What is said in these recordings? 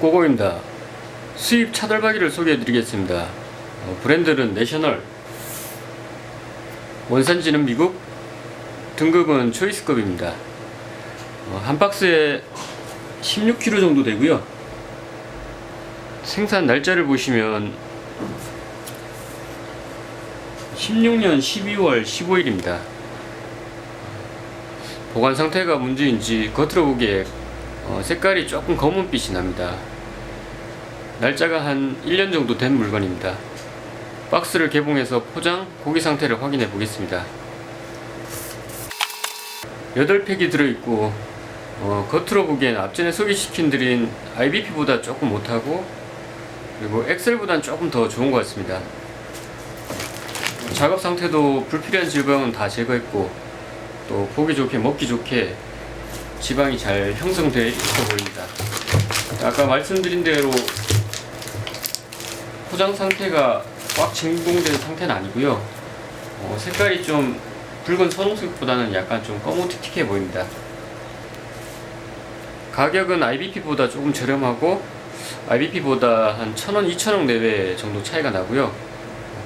고고입니다. 수입 차돌박이를 소개해 드리겠습니다. 어, 브랜드는 내셔널, 원산지는 미국, 등급은 초이스급입니다. 어, 한 박스에 16kg 정도 되고요. 생산 날짜를 보시면 16년 12월 15일입니다. 보관 상태가 문제인지 겉으로 보기에 어, 색깔이 조금 검은빛이 납니다. 날짜가 한 1년 정도 된 물건입니다. 박스를 개봉해서 포장, 고기 상태를 확인해 보겠습니다. 8팩이 들어있고 어, 겉으로 보기엔 앞전에 소개시킨 드린 IBP보다 조금 못하고 그리고 엑셀보단 조금 더 좋은 것 같습니다. 작업 상태도 불필요한 질병은 다 제거했고 또 보기 좋게 먹기 좋게 지방이 잘 형성되어 있어 보입니다. 아까 말씀드린 대로 포장 상태가 꽉 진공된 상태는 아니고요. 어, 색깔이 좀 붉은 선홍색보다는 약간 좀 검은틱틱해 보입니다. 가격은 IBP보다 조금 저렴하고 IBP보다 한 1,000원, 2,000원 내외 정도 차이가 나고요.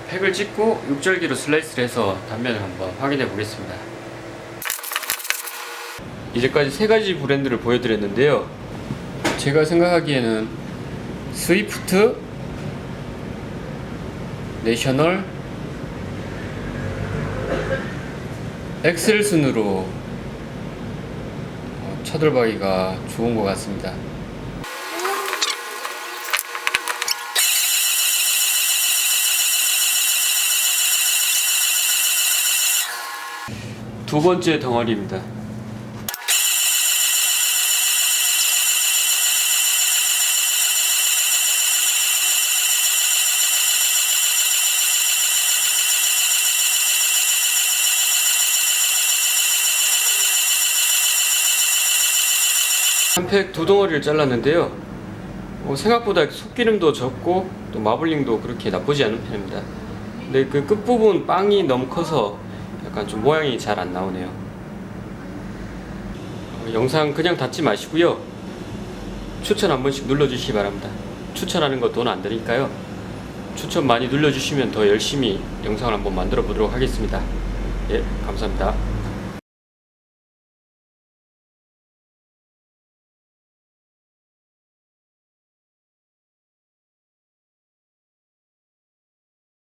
팩을 찍고 육절기로 슬라이스를 해서 단면을 한번 확인해 보겠습니다. 이제까지 세 가지 브랜드를 보여드렸는데요. 제가 생각하기에는 스위프트, 내셔널, 엑셀 순으로 어, 차돌박이가 좋은 것 같습니다. 두 번째 덩어리입니다. 한팩 두 덩어리를 잘랐는데요. 어, 생각보다 속기름도 적고 또 마블링도 그렇게 나쁘지 않은 편입니다. 근데 그 끝부분 빵이 너무 커서 약간 좀 모양이 잘 안 나오네요. 어, 영상 그냥 닫지 마시고요. 추천 한 번씩 눌러주시기 바랍니다. 추천하는 거 돈 안 드니까요. 추천 많이 눌러주시면 더 열심히 영상을 한번 만들어 보도록 하겠습니다. 예, 감사합니다.